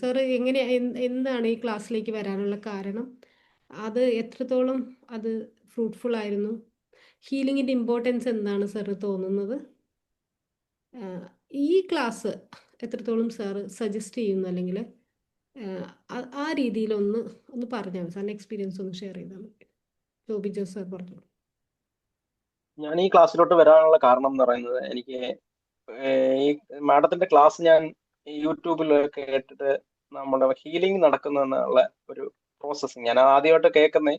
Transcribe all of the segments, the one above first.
Sir എങ്ങനെ എന്താണ് ഈ ക്ലാസ്സിലേക്ക് വരാനുള്ള കാരണം? അത് എത്രത്തോളം അത് ഫ്രൂട്ട്ഫുൾ ആയിരുന്നു? ഹീലിങ്ങിന്റെ ഇമ്പോർട്ടൻസ് എന്താണ് സാറ് തോന്നുന്നത്? ഈ ക്ലാസ് എത്രത്തോളം സാറ് സജസ്റ്റ് ചെയ്യുന്നു? അല്ലെങ്കിൽ ആ രീതിയിലൊന്ന് ഒന്ന് പറഞ്ഞാൽ മതി. സാറിന്റെ എക്സ്പീരിയൻസ് ഒന്ന് ഷെയർ ചെയ്താൽ മതി. ജോബി ജോസ് സാർ പറഞ്ഞു. ഞാൻ ഈ ക്ലാസ്സിലോട്ട് വരാനുള്ള കാരണം എന്ന് പറയുന്നത് എനിക്ക് ഈ മാഡത്തിന്റെ ക്ലാസ് ഞാൻ യൂട്യൂബിൽ കേട്ടിട്ട് നമ്മുടെ ഹീലിംഗ് നടക്കുന്നതെന്നുള്ള ഒരു പ്രോസസ്സ് ഞാൻ ആദ്യമായിട്ട് കേൾക്കുന്നേ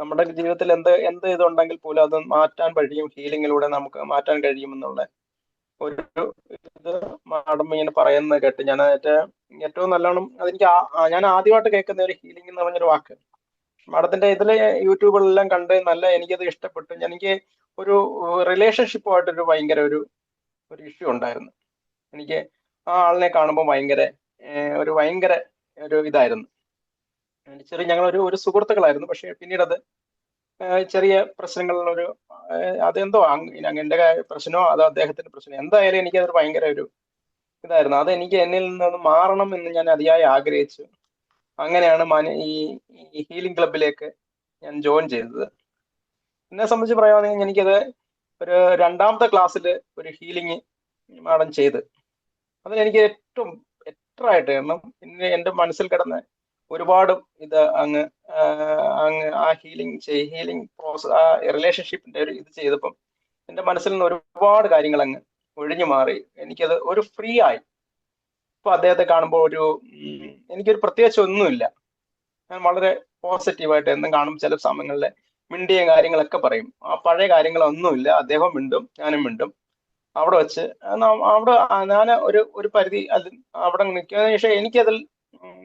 നമ്മുടെ ജീവിതത്തിൽ എന്ത് എന്ത് ഇതുണ്ടെങ്കിൽ പോലും അത് മാറ്റാൻ കഴിയും ഹീലിങ്ങിലൂടെ നമുക്ക് മാറ്റാൻ കഴിയുമെന്നുള്ള ഒരു ഇത് മാഡം ഇങ്ങനെ പറയുന്നത് കേട്ട് ഞാൻ ഏറ്റവും നല്ലോണം അതെനിക്ക് ഞാൻ ആദ്യമായിട്ട് കേൾക്കുന്ന ഒരു ഹീലിംഗ് എന്ന് പറഞ്ഞൊരു വാക്ക്. മാഡത്തിന്റെ ഇതിലെ യൂട്യൂബിലെല്ലാം കണ്ട് നല്ല എനിക്കത് ഇഷ്ടപ്പെട്ടു. എനിക്ക് ഒരു റിലേഷൻഷിപ്പുമായിട്ടൊരു ഭയങ്കര ഒരു ഒരു ഇഷ്യൂ ഉണ്ടായിരുന്നു. എനിക്ക് ആ ആളിനെ കാണുമ്പോൾ ഭയങ്കര ഒരു ഭയങ്കര ഒരു ഇതായിരുന്നു. ചെറിയ ഞങ്ങൾ ഒരു ഒരു സുഹൃത്തുക്കളായിരുന്നു. പക്ഷേ പിന്നീട് അത് ചെറിയ പ്രശ്നങ്ങളിലൊരു അതെന്തോ എന്റെ പ്രശ്നമോ അതോ അദ്ദേഹത്തിന്റെ പ്രശ്നമോ എന്തായാലും എനിക്ക് അതൊരു ഭയങ്കര ഒരു ഇതായിരുന്നു. അത് എനിക്ക് എന്നിൽ നിന്ന് മാറണം എന്ന് ഞാൻ അതിയായി ആഗ്രഹിച്ചു. അങ്ങനെയാണ് ഈ ഹീലിംഗ് ക്ലബിലേക്ക് ഞാൻ ജോയിൻ ചെയ്തത്. എന്നെ സംബന്ധിച്ച് പറയുകയാണെങ്കിൽ എനിക്കത് ഒരു രണ്ടാമത്തെ ക്ലാസ്സിൽ ഒരു ഹീലിംഗ് മാഡം ചെയ്ത്. അതിൽ എനിക്ക് ഏറ്റവും ആയിട്ട് കാരണം എന്റെ മനസ്സിൽ കിടന്ന ഒരുപാട് ഇത് അങ്ങ് അങ്ങ് ആ ഹീലിംഗ് ഹീലിംഗ് പ്രോസസ് ആ റിലേഷൻഷിപ്പിന്റെ ഒരു ഇത് ചെയ്തപ്പം എന്റെ മനസ്സിൽ നിന്ന് ഒരുപാട് കാര്യങ്ങൾ അങ്ങ് ഒഴിഞ്ഞു മാറി. എനിക്കത് ഒരു ഫ്രീ ആയി. ഇപ്പൊ അദ്ദേഹത്തെ കാണുമ്പോൾ ഒരു എനിക്കൊരു പ്രത്യേകിച്ച് ഒന്നുമില്ല. ഞാൻ വളരെ പോസിറ്റീവായിട്ട് എന്നും കാണും. ചില സമയങ്ങളിൽ മിണ്ടിയ കാര്യങ്ങളൊക്കെ പറയും. ആ പഴയ കാര്യങ്ങളൊന്നുമില്ല. അദ്ദേഹം മിണ്ടും ഞാനും മിണ്ടും. അവിടെ വെച്ച് അവിടെ ഞാൻ ഒരു ഒരു പരിധി അത് അവിടെ നിൽക്കുന്നതിന് ശേഷം എനിക്കതിൽ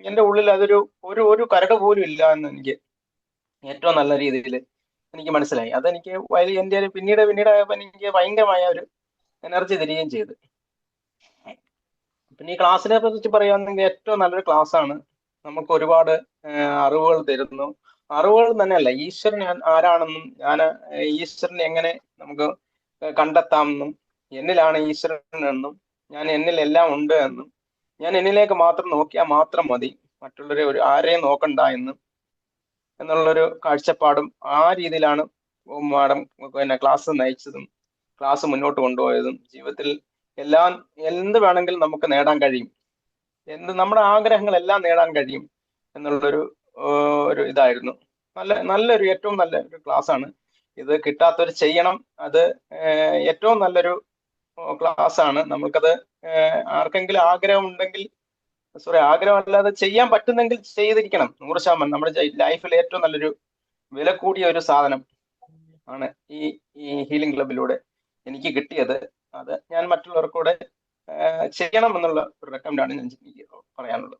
എന്റെ ഉള്ളിൽ അതൊരു ഒരു ഒരു കരട് പോലും ഇല്ല എന്ന് എനിക്ക് ഏറ്റവും നല്ല രീതിയിൽ എനിക്ക് മനസ്സിലായി. അതെനിക്ക് എന്റെ പിന്നീട് പിന്നീട് എനിക്ക് ഭയങ്കരമായ ഒരു എനർജി തരികയും ചെയ്തു. പിന്നെ ഈ ക്ലാസ്സിനെ കുറിച്ച് പറയുകയാണെങ്കിൽ ഏറ്റവും നല്ലൊരു ക്ലാസ് ആണ് നമുക്ക് ഒരുപാട് അറിവുകൾ തരുന്നു. അറിവുകൾ തന്നെയല്ല ഈശ്വരൻ ആരാണെന്നും ഞാൻ ഈശ്വരനെ എങ്ങനെ നമുക്ക് കണ്ടെത്താമെന്നും എന്നിലാണ് ഈശ്വരൻ എന്നും ഞാൻ എന്നിൽ എല്ലാം ഉണ്ട് എന്നും. ഞാൻ എന്നിലേക്ക് മാത്രം നോക്കിയാൽ മാത്രം മതി. മറ്റുള്ളവരെ ഒരു ആരെയും നോക്കണ്ട എന്നും എന്നുള്ളൊരു കാഴ്ചപ്പാടും ആ രീതിയിലാണ് മാഡം പിന്നെ ക്ലാസ് നയിച്ചതും ക്ലാസ് മുന്നോട്ട് കൊണ്ടുപോയതും. ജീവിതത്തിൽ എല്ലാം എന്ത് വേണമെങ്കിലും നമുക്ക് നേടാൻ കഴിയും. എന്ത് നമ്മുടെ ആഗ്രഹങ്ങളെല്ലാം നേടാൻ കഴിയും എന്നുള്ളൊരു ഒരു ഇതായിരുന്നു. നല്ല നല്ലൊരു ഏറ്റവും നല്ല ഒരു ക്ലാസ് ആണ്. ഇത് കിട്ടാത്തവർ ചെയ്യണം. അത് ഏറ്റവും നല്ലൊരു ക്ലാസ് ആണ് നമ്മൾക്കത് ആർക്കെങ്കിലും ആഗ്രഹം ഉണ്ടെങ്കിൽ സോറി ആഗ്രഹം അല്ലാതെ ചെയ്യാൻ പറ്റുന്നെങ്കിൽ ചെയ്തിരിക്കണം. നൂറ് ശതമാനം. നമ്മുടെ ലൈഫിൽ ഏറ്റവും നല്ലൊരു വില കൂടിയ ഒരു സാധനം ആണ് ഈ ഈ ഹീലിംഗ് ക്ലബിലൂടെ എനിക്ക് കിട്ടിയത്. അത് ഞാൻ മറ്റുള്ളവർക്കൂടെ ചെയ്യണം എന്നുള്ള ഒരു റെക്കമെൻഡാണ് ഞാൻ പറയാനുള്ളത്.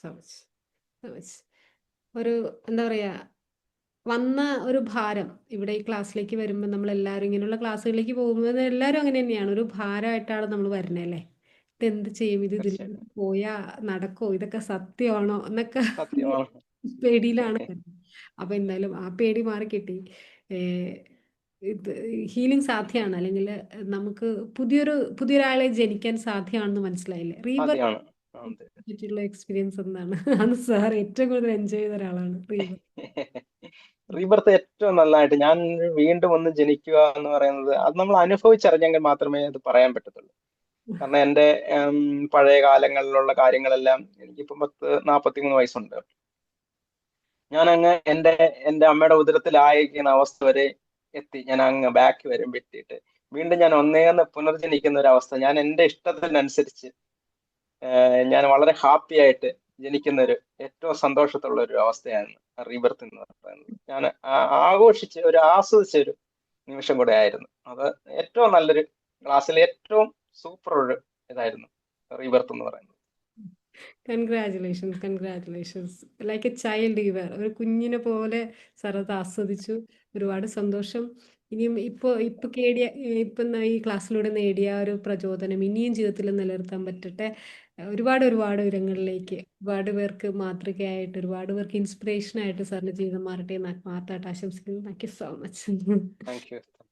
സോ മച്ച് ഒരു എന്താ പറയാ വന്ന ഒരു ഭാരം ഇവിടെ ഈ ക്ലാസ്സിലേക്ക് വരുമ്പോൾ നമ്മൾ എല്ലാവരും ഇങ്ങനെയുള്ള ക്ലാസ്സുകളിലേക്ക് പോകുമ്പോൾ എല്ലാവരും അങ്ങനെ തന്നെയാണ്. ഒരു ഭാരമായിട്ടാണ് നമ്മൾ വരുന്നത് അല്ലേ? ഇതെന്ത് ചെയ്യും? ഇത് ഇതിൽ പോയാ നടക്കോ? ഇതൊക്കെ സത്യമാണോ? എന്നൊക്കെ പേടിയിലാണ്. അപ്പൊ എന്തായാലും ആ പേടി മാറി കിട്ടി. ഇത് ഹീലിംഗ് സാധ്യമാണ് അല്ലെങ്കിൽ നമുക്ക് പുതിയൊരു പുതിയൊരാളെ ജനിക്കാൻ സാധ്യമാണെന്ന് മനസ്സിലായില്ലേ? റീബർ പറ്റിയുള്ള എക്സ്പീരിയൻസ് എന്താണ്? അത് സാർ ഏറ്റവും കൂടുതൽ എൻജോയ് ചെയ്ത ഒരാളാണ് റീബർ റീബർത്ത് ഏറ്റവും നല്ലതായിട്ട് ഞാൻ വീണ്ടും ഒന്ന് ജനിക്കുക എന്ന് പറയുന്നത് അത് നമ്മൾ അനുഭവിച്ചറിഞ്ഞെങ്കിൽ മാത്രമേ അത് പറയാൻ പറ്റത്തുള്ളൂ. കാരണം എന്റെ പഴയ കാലങ്ങളിലുള്ള കാര്യങ്ങളെല്ലാം എനിക്കിപ്പം പത്ത് നാൽപ്പത്തി മൂന്ന് വയസ്സുണ്ട്. ഞാൻ അങ്ങ് എന്റെ എന്റെ അമ്മയുടെ ഉദരത്തിലായിരിക്കുന്ന അവസ്ഥ വരെ എത്തി. ഞാൻ അങ്ങ് ബാക്ക് വരും വെട്ടിയിട്ട് വീണ്ടും ഞാൻ ഒന്നേന്ന് പുനർജനിക്കുന്ന ഒരു അവസ്ഥ. ഞാൻ എന്റെ ഇഷ്ടത്തിനനുസരിച്ച് ഞാൻ വളരെ ഹാപ്പി ആയിട്ട് ജനിക്കുന്ന ഒരു ഏറ്റവും സന്തോഷത്തുള്ള ഒരു അവസ്ഥയാണ് റീബർത്ത് എന്ന് പറയുന്നത് ഞാൻ ആഘോഷിച്ച് ഒരു ആസ്വദിച്ച ഒരു നിമിഷം കൂടെ ആയിരുന്നു. അത് ഏറ്റവും നല്ലൊരു ക്ലാസ്സിലെ ഏറ്റവും സൂപ്പർ ഒരു ഇതായിരുന്നു റീബർത്ത് എന്ന് പറയുന്നത്. Congratulations congratulations like a child ever ഒരു കുഞ്ഞിനെ പോലെ സറത് ആസ്വദിച്ചു. ഒരുപാട് സന്തോഷം. ഇനിയും ഇപ്പോൾ ഇപ്പൊ കേടിയ ഇപ്പം ഈ ക്ലാസ്സിലൂടെ നേടിയ ഒരു പ്രചോദനം ഇനിയും ജീവിതത്തിൽ നിലനിർത്താൻ പറ്റട്ടെ. ഒരുപാട് ഒരുപാട് ഉയരങ്ങളിലേക്ക് ഒരുപാട് പേർക്ക് മാതൃകയായിട്ട് ഒരുപാട് പേർക്ക് ഇൻസ്പിറേഷൻ ആയിട്ട് സാറിന്റെ ജീവിതം മാറട്ടെ എന്ന് ആശംസിക്കുന്നു. Thank you so much